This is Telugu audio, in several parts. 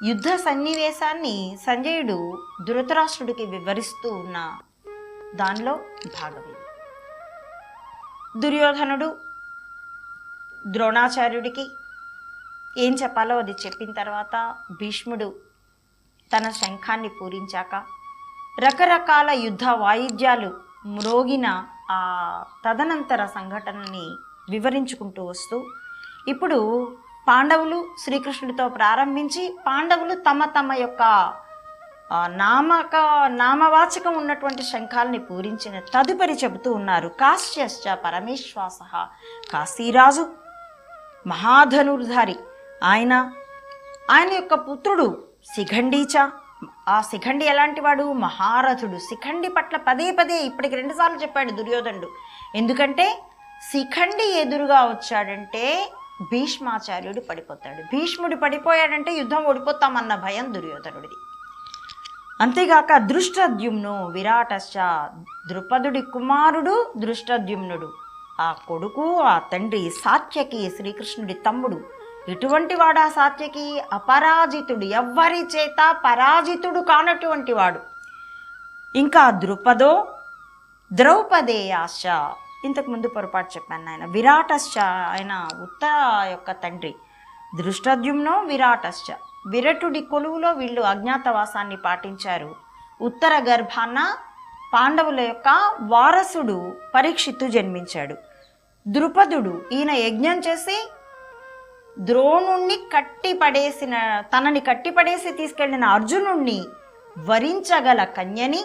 యుద్ధ సన్నివేశాన్ని సంజయుడు ధృతరాష్ట్రుడికి వివరిస్తూ ఉన్న దానిలో భాగం దుర్యోధనుడు ద్రోణాచార్యుడికి ఏం చెప్పాలో అది చెప్పిన తర్వాత భీష్ముడు తన శంఖాన్ని పూరించాక రకరకాల యుద్ధ వాయిద్యాలు మ్రోగిన ఆ తదనంతర సంఘటనని వివరించుకుంటూ వస్తూ ఇప్పుడు పాండవులు శ్రీకృష్ణుడితో ప్రారంభించి పాండవులు తమ తమ యొక్క నామక నామవాచకం ఉన్నటువంటి శంఖాల్ని పూరించిన తదుపరి చెబుతూ ఉన్నారు కాశ్యశ్చ పరమేశ్వాస కాశీరాజు మహాధనుర్ధారి. ఆయన ఆయన యొక్క పుత్రుడు శిఖండీచ. ఆ శిఖండి ఎలాంటి వాడు? మహారథుడు. శిఖండి పట్ల పదే పదే ఇప్పటికి రెండుసార్లు చెప్పాడు దుర్యోధనుడు. ఎందుకంటే శిఖండి ఎదురుగా వచ్చాడంటే భీష్మాచార్యుడు పడిపోతాడు. భీష్ముడు పడిపోయాడంటే యుద్ధం ఓడిపోతామన్న భయం దుర్యోధనుడిది. అంతేగాక దృష్టద్యుమ్ను విరాటశ్చ ద్రుపదుడి కుమారుడు దృష్టద్యుమ్నుడు ఆ కొడుకు ఆ తండ్రి సాత్యకి శ్రీకృష్ణుడి తమ్ముడు. ఎటువంటి వాడా సాత్యకి? అపరాజితుడు ఎవ్వరి చేత పరాజితుడు కానటువంటి వాడు. ఇంకా ద్రుపదో ద్రౌపదేయాశ ఇంతకు ముందు పొరపాటు చెప్పాను ఆయన విరాటశ్చ ఆయన ఉత్తర యొక్క తండ్రి. దృష్టద్యుమ్నో విరాటశ్చ. విరటుడి కొలువులో వీళ్ళు అజ్ఞాతవాసాన్ని పాటించారు. ఉత్తర గర్భాన పాండవుల యొక్క వారసుడు పరీక్షిత్తు జన్మించాడు. ద్రుపదుడు ఈయన యజ్ఞం చేసి ద్రోణుణ్ణి కట్టిపడేసిన తనని కట్టిపడేసి తీసుకెళ్ళిన అర్జునుణ్ణి వరించగల కన్యని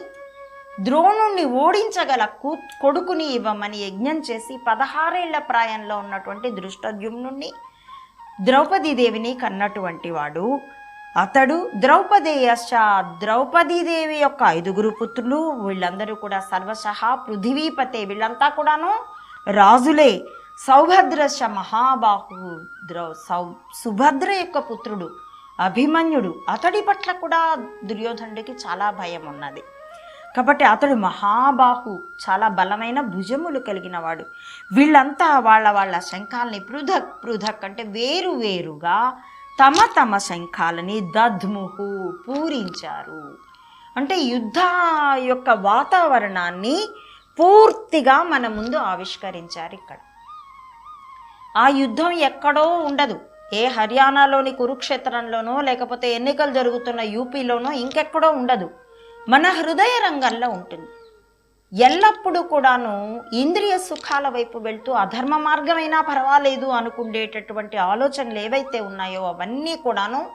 ద్రోణుణ్ణి ఓడించగల కూ కొడుకుని ఇవ్వమని యజ్ఞం చేసి పదహారేళ్ళ ప్రాయంలో ఉన్నటువంటి దృష్టద్యుమ్నుణ్ణి ద్రౌపదీదేవిని కన్నటువంటి వాడు అతడు ద్రౌపదేయశ ద్రౌపదీదేవి యొక్క ఐదుగురు పుత్రులు. వీళ్ళందరూ కూడా సర్వశః పృథివీపతే. వీళ్ళంతా కూడాను రాజులే. సౌభద్రశ మహాబాహు ద్రౌ సౌ సుభద్ర యొక్క పుత్రుడు అభిమన్యుడు. అతడి పట్ల కూడా దుర్యోధనుడికి చాలా భయం ఉన్నది కాబట్టి అతడు మహాబాహు చాలా బలమైన భుజములు కలిగిన వాడు వీళ్ళంతా వాళ్ళ వాళ్ళ శంఖాలని పృథక్ పృథక్ అంటే వేరు వేరుగా తమ తమ శంఖాలని దద్ముహు పూరించారు. అంటే యుద్ధ యొక్క వాతావరణాన్ని పూర్తిగా మన ముందు ఆవిష్కరించారు ఇక్కడ. ఆ యుద్ధం ఎక్కడో ఉండదు. ఏ హర్యానాలోని కురుక్షేత్రంలోనో లేకపోతే ఎన్నికలు జరుగుతున్న యూపీలోనో ఇంకెక్కడో ఉండదు. మన హృదయ రంగంలో ఉంటుంది. ఎల్లప్పుడూ కూడాను ఇంద్రియ సుఖాల వైపు వెళ్తూ అధర్మ మార్గమైనా పర్వాలేదు అనుకుండేటటువంటి ఆలోచనలు ఏవైతే ఉన్నాయో అవన్నీ కూడాను